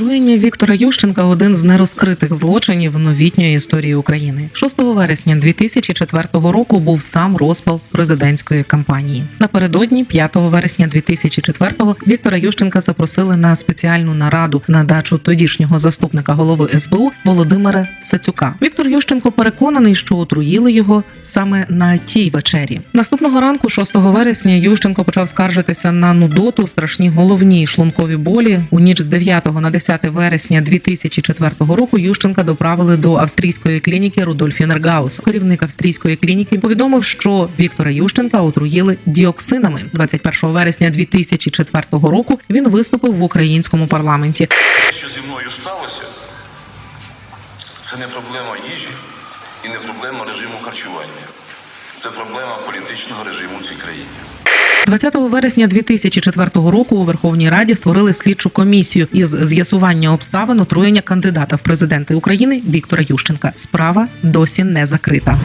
Отруєння Віктора Ющенка один з нерозкритих злочинів новітньої історії України. 6 вересня 2004 року був сам розпал президентської кампанії. Напередодні 5 вересня 2004-го Віктора Ющенка запросили на спеціальну нараду на дачу тодішнього заступника голови СБУ Володимира Сацюка. Віктор Ющенко переконаний, що отруїли його саме на тій вечері. Наступного ранку, 6 вересня, Ющенко почав скаржитися на нудоту, страшні головні шлункові болі. У ніч з 9 на 10 вересня 2004 року Ющенка доправили до австрійської клініки Рудольф Інергаус. Керівник австрійської клініки повідомив, що Віктора Ющенка отруїли діоксинами. 21 вересня 2004 року він виступив в українському парламенті. Що зі мною сталося, це не проблема їжі і не проблема режиму харчування. Це проблема політичного режиму в цій країні. 20 вересня 2004 року у Верховній Раді створили слідчу комісію із з'ясування обставин отруєння кандидата в президенти України Віктора Ющенка. Справа досі не закрита.